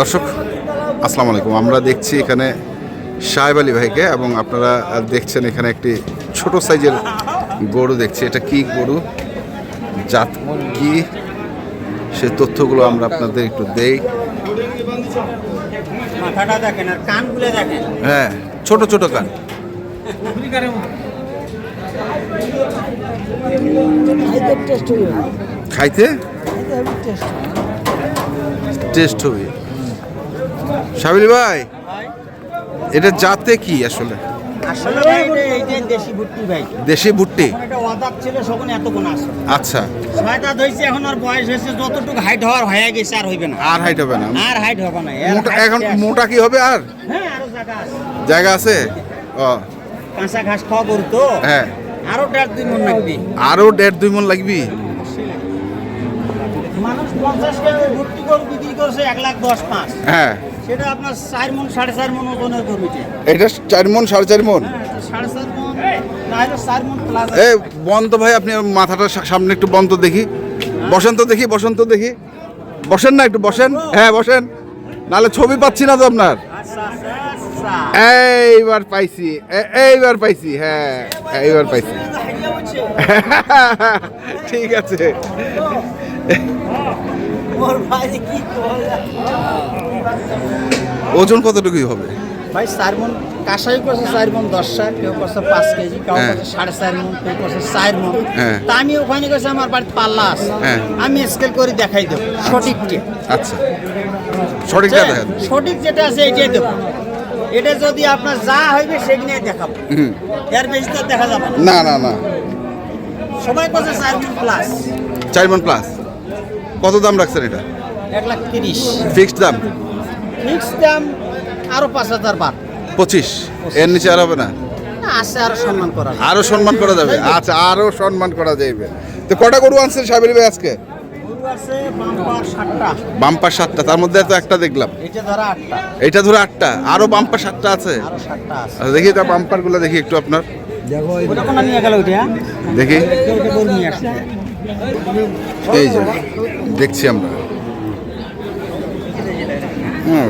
দর্শক আসসালামু আলাইকুম। আমরা দেখছি এখানে সাহেব আলী ভাইকে এবং আপনারা দেখছেন এখানে একটি ছোট সাইজের গরু দেখছি। এটা কি গরু? জাত কি? সে তথ্যগুলো আমরা আপনাদের একটু দেই। মাথাটা দেখেন আর কানগুলো দেখেন। হ্যাঁ ছোট ছোট কান। খাইতে? টেস্ট হবে। সাবিল ভাই এটা জাতে কি আসলে? দেশি ভুট্টি আচ্ছা। এখন আর বয়স হয়েছে যতটুকু হাইট হওয়ার হয়ে গেছে আর হইবে না। আর হাইট হবে না। আর হাইট হবে না মোটা এখন মোটা কি হবে আর? হ্যাঁ আরও জায়গা আছে। ও। কাঁচা ঘাস খাওয়া করু তো। হ্যাঁ। আরও দেড় দুই মন লাগবে। আরও দেড় দুই মন লাগবি? মানুষ পঞ্চাশ কেজি ভুট্টি গরু বিক্রি করছে এক লাখ দশ পাঁচ হ্যাঁ সেটা আপনার চার মন সাড়ে চার মন ওজনের গরুটি এটা চার মন সাড়ে চার মন হ্যাঁ সাড়ে চার মন মন এ বন্ত ভাই আপনি মাথাটা সামনে একটু বন্ত দেখি বসন্ত দেখি বসন্ত দেখি বসেন না একটু বসেন হ্যাঁ বসেন নাহলে ছবি পাচ্ছি না তো আপনার আচ্ছা আচ্ছা আচ্ছা এইবার পাইছি এইবার পাইছি হ্যাঁ এইবার পাইছি ঠিক আছে করে ওজন কতটুকু হবে? ভাই চার মন কাঁসাই করছে চার মন দশ সার কেউ করছে পাঁচ কেজি কেউ হ্যাঁ। করছে সাড়ে চার মন কেউ করছে চার মন। হ্যাঁ। তা আমি ওখানে গেছে আমার বাড়িতে পাল্লা আছে। হ্যাঁ। আমি স্কেল করে দেখাই দেবো। সঠিকটি আচ্ছা। সঠিকটা সঠিক যেটা আছে এটাই দেবো। এটা যদি আপনার যা হইবে সেগুলাই দেখাবো। হুম। এর বেশি তো দেখা যাবে না। না না না। সবাই করছে চার মন প্লাস চার মন প্লাস কত দাম রাখছেন এটা? এক লাখ তিরিশ। ফিক্সড দাম? ফিক্সড দাম আরও পাঁচ হাজার বার পঁচিশ? এর নিচে আর হবে না? আরও সম্মান করা যাবে। আরও সম্মান করা যাবে? আচ্ছা আরও সম্মান করা যাবে তো কটা গরু আনছেন সাবির ভাই আজকে? বাম্পার সাতটা। তার মধ্যে তো একটা দেখলাম। এটা ধরা আটটা। আরও বাম্পার সাতটা আছে? আচ্ছা, দেখি তা বাম্পারগুলো দেখি একটু আপনার। দেখি। এই যে দেখছি আমরা। হুম।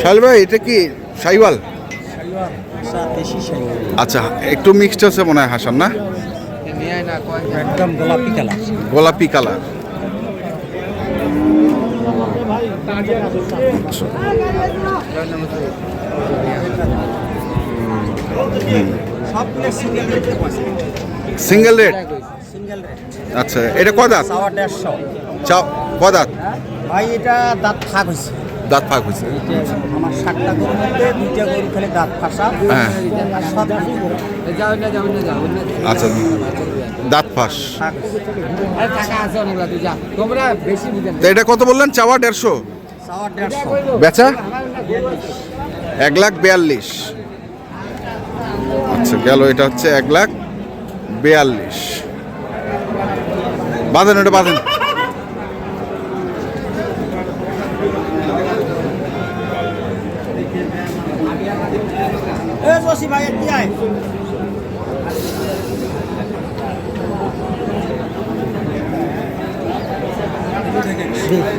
শাল ভাই এটা কি সাইওয়াল আচ্ছা একটু মিক্সড আছে মনে হয় হাসান না? একদম গোলাপি কালার। গোলাপি কালার। সবগুলো সিঙ্গেল রেটে সিঙ্গেল রেট সিঙ্গেল রেট আচ্ছা এটা কদাত সাওয়া দেড়শো চাও কদাত ভাই এটা দাঁত ফাঁক হয়েছে দাঁত ফাঁক হয়েছে আমার সাতটা গরুর মধ্যে দুইটা গরু খেলে দাঁত ফাঁসা। হ্যাঁ। আচ্ছা দাঁত ফাঁস। এটা কত বললেন? চাওয়া দেড়শো? সাওয়া দেড়শো। বেচা? এক লাখ বিয়াল্লিশ। আচ্ছা গেল এটা হচ্ছে এক লাখ বিয়াল্লিশ। বাঁধেন ওটা বাঁধেন।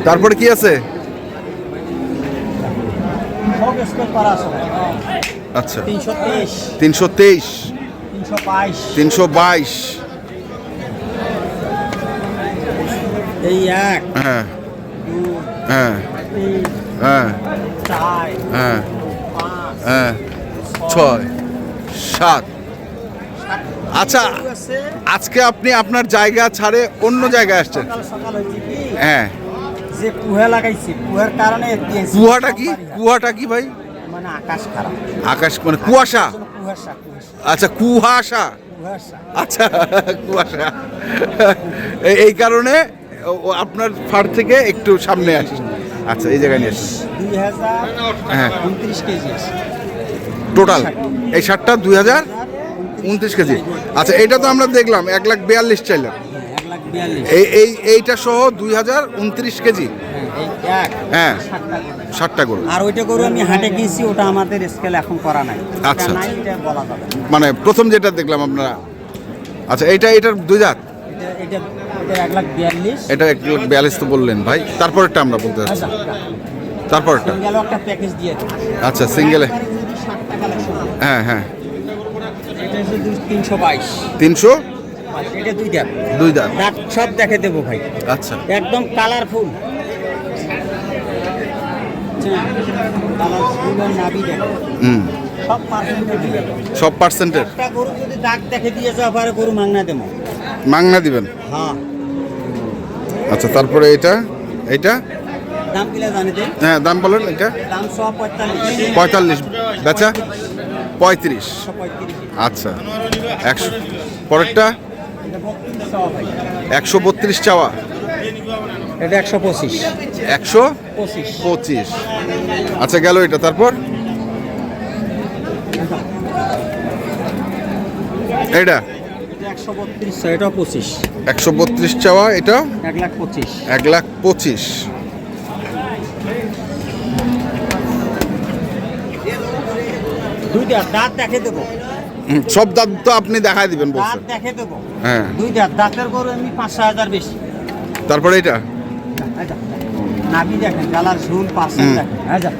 তারপরে কি আছে সব স্কেল করা আছে আচ্ছা। তিনশো তেইশ। তিনশো তেইশ। তিনশো বাইশ। এই এক। হ্যাঁ। হ্যাঁ। হ্যাঁ। হ্যাঁ। হ্যাঁ। ছয়। সাত। আচ্ছা আজকে আপনি আপনার জায়গা ছাড়ে অন্য জায়গায় আসছেন? হ্যাঁ। যে কুয়া লাগাইছি কুয়ার কারণে কুয়াটা কি? কুয়াটা কি ভাই? মানে আকাশ খারাপ আকাশ মানে কুয়াশা? কুয়াশা আচ্ছা কুয়াশা? আচ্ছা কুয়াশা। এই- কারণে আপনার ফার থেকে একটু সামনে আসেন আচ্ছা এই জায়গায় নিয়ে আসেন। দুই হাজার হ্যাঁ। উনত্রিশ কেজি টোটাল এই শার্টটা। দুই হাজার উনত্রিশ কেজি? আচ্ছা এটা তো আমরা দেখলাম এক লাখ বিয়াল্লিশ চাইলাম। এই এই এইটা সহ দুই হাজার উনত্রিশ কেজি। হ্যাঁ, হ্যাঁ। ষাটটা গরু। আর ওইটা গরু আমি হাটে গিয়েছি ওটা আমাদের স্কেল এখন করা নাই। আচ্ছা, এটা আচ্ছা। এটা। মানে প্রথম যেটা দেখলাম আপনারা আচ্ছা এইটা এটার দুই জাত? এটা এটা এটা এটা এক লাখ বিয়াল্লিশ এটা তো বললেন ভাই। তারপরেরটা আমরা বলতে চাচ্ছি দিয়ে দেবো। আচ্ছা সিঙ্গেলে হ্যাঁ। হ্যাঁ তিনশো এটা দুই দেখ দুই দাঁত দাঁত সব দেখে দেবো ভাই। আচ্ছা। একদম কালারফুল হুম। সব পার্সেন্টের একটা গরু যদি দাগ দেখে দিয়ে যাওয়া গরু মাংনা দেবো। মাংনা দিবেন? হ্যাঁ। আচ্ছা তারপরে এটা? এটা? দাম কিলা জানিতে হ্যাঁ দাম বলেন এটা? দাম পঁয়তাল্লিশ। বেচা? পঁয়ত্রিশ। একশো পঁয়ত্রিশ। আচ্ছা। একশো পরেরটা? এটা বত্রিশ সব ভাই একশো বত্রিশ চাওয়া। এটা একশো পঁচিশ। একশো পঁচিশ। আচ্ছা গেল এটা তারপর? এটা একশো বত্রিশ চাওয়া এটা? এক লাখ পঁচিশ। এক লাখ পঁচিশ। দুইটা দাঁত দেখে দেবো। সব দাঁত তো আপনি দেখাই দিবেন দাঁত দেখে দেবো। হ্যাঁ। দুইটা দাঁতের গরু পাঁচশো হাজার বেশি। তারপরে এটা আচ্ছা। নাবি দেখেন কালার ঝুল হুম। দেখেন। আচ্ছা।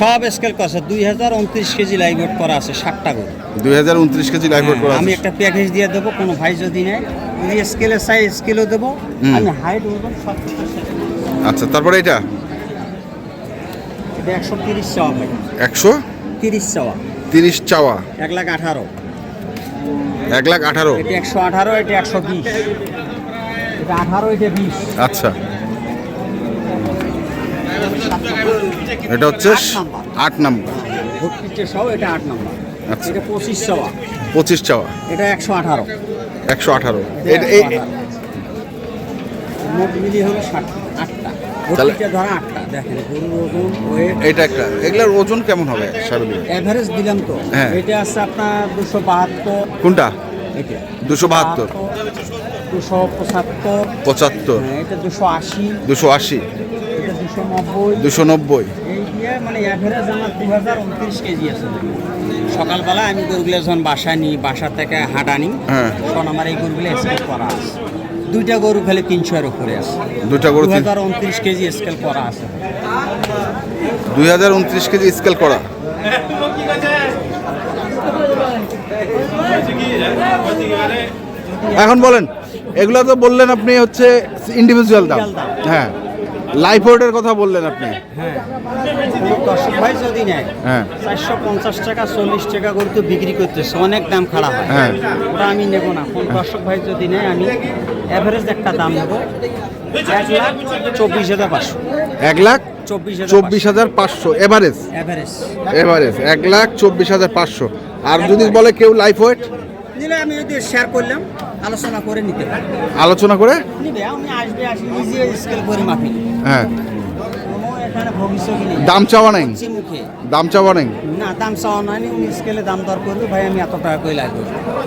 সব স্কেল করছে দুই হাজার উনত্রিশ কেজি লাইভ ওয়েট করা আছে ষাটটা গরু। দুই হাজার উনত্রিশ কেজি লাইভ করা আমি একটা প্যাকেজ দিয়ে দেবো কোনো ভাই যদি নেয় যদি স্কেলের সাইজ স্কেলও দেবো। আমি হাইট ওজন সব। আচ্ছা তারপরে এটা? এটা একশো তিরিশ চাওয়া ভাই। একশো তিরিশ চাওয়া। তিরিশ চাওয়া। এক লাখ আঠারো। এক লাখ আঠারো। এটা একশো আঠারো এটা একশো বিশ। এটা আঠারো এটা বিশ। আচ্ছা। এটা হচ্ছে আট নাম্বার। নাম্বার। সহ এটা আট নম্বর। আচ্ছা। এটা পঁচিশ চাওয়া। পঁচিশ চাওয়া। এটা একশো আঠারো। একশো আঠারো। এটা এটা এই 118 মোট মিলিয়ে হলো ষাট আটটা। তাহলে- ধরা আটটা। দেখেন গরুর ওজন ওয়েট এটা একটা। এগুলার ওজন কেমন হবে অ্যাভারেজ দিলাম তো। হ্যাঁ। এটা আছে আপনার দুশো বাহাত্তর। কোনটা? এটা। দুশো বাহাত্তর। দুশো পঁচাত্তর। পঁচাত্তর। হ্যাঁ, এটা দুশো আশি। দুশো আশি। এটা দুশো নব্বই। দুশো নব্বই। মানে অ্যাভারেজ আমার দু হাজার উনত্রিশ কেজি আছে। সকালবেলা আমি গরুগুলো যখন বাসা নিই বাসা থেকে হাঁটা নিই হ্যাঁ। তখন আমার এই গরুগুলো করা আছে। দুইটা গরু খালি তিনশো এর উপরে আছে। দুইটা দু গরু হাজার উনত্রিশ কেজি স্কেল করা আছে। দুই হাজার উনত্রিশ কেজি স্কেল করা। এখন বলেন এগুলো তো বললেন আপনি হচ্ছে ইন্ডিভিজুয়াল দাম। হ্যাঁ। লাইফ ওয়েটের কথা বললেন আপনি? হ্যাঁ। দর্শক ভাই যদি নেয় হ্যাঁ। চারশো পঞ্চাশ টাকা চল্লিশ টাকা করে তো বিক্রি করতেছে অনেক দাম খারাপ হয়। হ্যাঁ। ওটা আমি নেব না। কোন দর্শক ভাই যদি নেয় আমি অ্যাভারেজ একটা দাম নেব। এক লাখ চব্বিশ হাজার পাঁচশো। এক লাখ চব্বিশ হাজার চব্বিশ হাজার পাঁচশো। এভারেজ এভারেজ এক লাখ চব্বিশ হাজার পাঁচশো। আর যদি বলে কেউ লাইফ ওয়েট নিলে আমি যদি শেয়ার করলাম। আলোচনা করে নিতে আলোচনা করে? নিবে আমি আসবে আসি নিজে স্কেল করে মাপি। হ্যাঁ। এখানে ভবিষ্যৎ দাম চাওয়া নেই? দাম চাওয়া নেই? না দাম চাওয়া নয়নি উনি স্কেলে দাম দর করবে ভাই আমি এত টাকা করে লাগবে?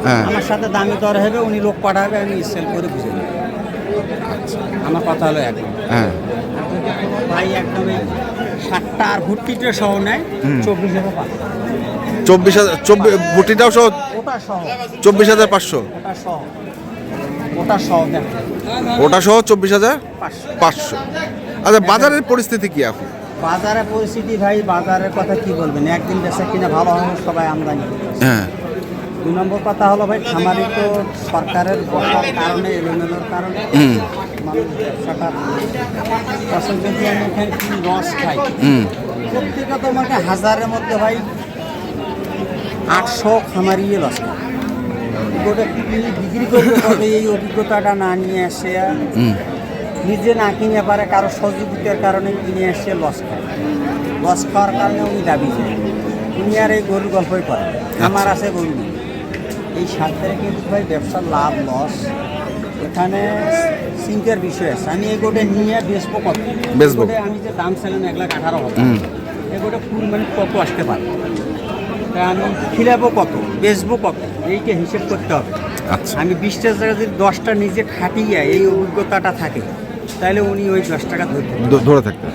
হ্যাঁ। আমার সাথে দামি দর হবে উনি লোক পাঠাবে আমি স্কেল করে বুঝে নেব। আমার কথা হলো একদম। হ্যাঁ। ভাই একদম ষাটটা আর ভর্তিটা সহ নেয় চব্বিশ হাজার চব্বিশ হাজার চব্বিশ ভুটিটাও সহ? সহ। চব্বিশ হাজার পাঁচশো? ওটা সহ ওটা সহ চব্বিশ হাজার? পাঁচশো। আচ্ছা বাজারের পরিস্থিতি কি এখন? বাজারের পরিস্থিতি ভাই বাজারের কথা কি বলবেন? একদিন বেচা কিনা ভালো হবে সবাই আমদানি হ্যাঁ। দুই নম্বর কথা হলো ভাই খামারি তো সরকারের বসার কারণে এলোমেলোর কারণে মানুষ ব্যবসাটা আসলে যদি আমি এখানে কি লস খাই প্রত্যেকটা তোমাকে হাজারের মধ্যে ভাই আটশো খামারিয়ে লস খায়। গোটা কিনে বিক্রি করতে হবে এই অভিজ্ঞতাটা না নিয়ে আসে নিজে না কিনে পারে কারও সহযোগিতার কারণে কিনে এসে লস খায়। লস খাওয়ার কারণে উনি দাবি যায় উনি আর এই গরুর গল্পই করে আমার আছে গরু। এই সাত তারিখে কিন্তু ভাই ব্যবসার লাভ লস এখানে চিন্তার বিষয় আছে। আমি এই গোটে নিয়ে বেচবো কত? আমি যে দাম চাইলাম এক লাখ আঠারো হাজার। এই গোটে ফুল মানে কত আসতে পারে? আমি খিলাবো কত বেচবো কত এইটা হিসেব করতে হবে। আচ্ছা। আমি বিশটা জায়গা যদি দশটা নিজে খাটিয়ে এই অভিজ্ঞতাটা থাকে তাহলে উনি ওই দশ টাকা ধরতে ধরে থাকতে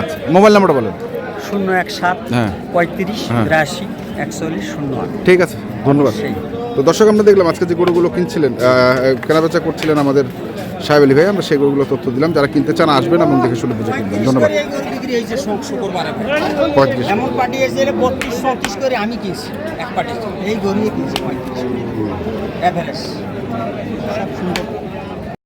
আচ্ছা মোবাইল নাম্বারটা বলেন। শূন্য এক সাত হ্যাঁ। পঁয়ত্রিশ হ্যাঁ। বিরাশি একচল্লিশ শূন্য আট। ঠিক আছে ধন্যবাদ। তো দর্শক আমরা দেখলাম আজকে যে গরুগুলো কিনছিলেন কেনাবেচা করছিলেন আমাদের সাহেব আলী ভাই আমরা সেই গরুগুলো তথ্য দিলাম। যারা কিনতে চান আসবেন এবং দেখে শুনে বুঝে কিনবেন। ধন্যবাদ। এই আমি কিনছি। এক এই কিনছি